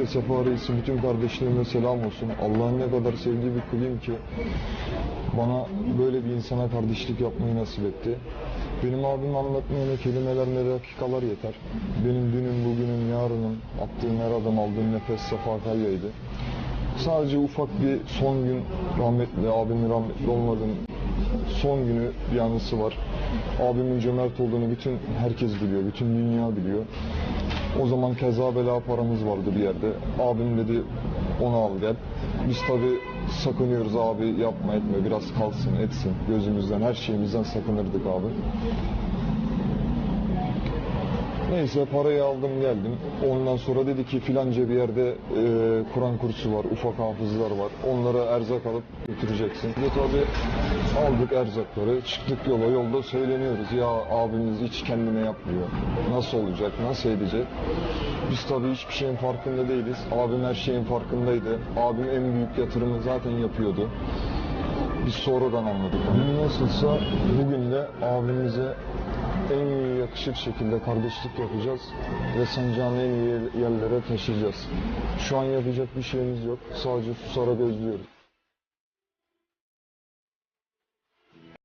Öncelikle Sefa Reis'in bütün kardeşlerime selam olsun. Allah'ın ne kadar sevdiği bir kuluyum ki bana böyle bir insana kardeşlik yapmayı nasip etti. Benim abim anlatmaya ne kelimeler ne dakikalar yeter. Benim dünüm, bugünüm, yarınım, attığım her adım, aldığım nefes Sefa Kalya'ydı. Sadece ufak bir son gün rahmetli, abimin rahmetli olmadığını son günü bir anısı var. Abimin cömert olduğunu bütün herkes biliyor, bütün dünya biliyor. O zaman keza bela paramız vardı bir yerde. Abim dedi onu al gel. Biz tabi sakınıyoruz abi yapma etme biraz kalsın etsin gözümüzden her şeyimizden sakınırdık abi. Neyse parayı aldım geldim. Ondan sonra dedi ki filanca bir yerde e, Kur'an kursu var, ufak hafızlar var. Onlara erzak alıp götüreceksin. Ve tabi aldık erzakları, çıktık yola. Yolda söyleniyoruz. Ya abimiz hiç kendine yapmıyor. Nasıl olacak, nasıl edecek? Biz tabi hiçbir şeyin farkında değiliz. Abim her şeyin farkındaydı. Abim en büyük yatırımı zaten yapıyordu. Biz sonradan anladık. Nasılsa bugün de abimize en yakışır şekilde kardeşlik yapacağız ve sancağını en iyi yerlere taşıyacağız. Şu an yapacak bir şeyimiz yok. Sadece susarak özlüyoruz.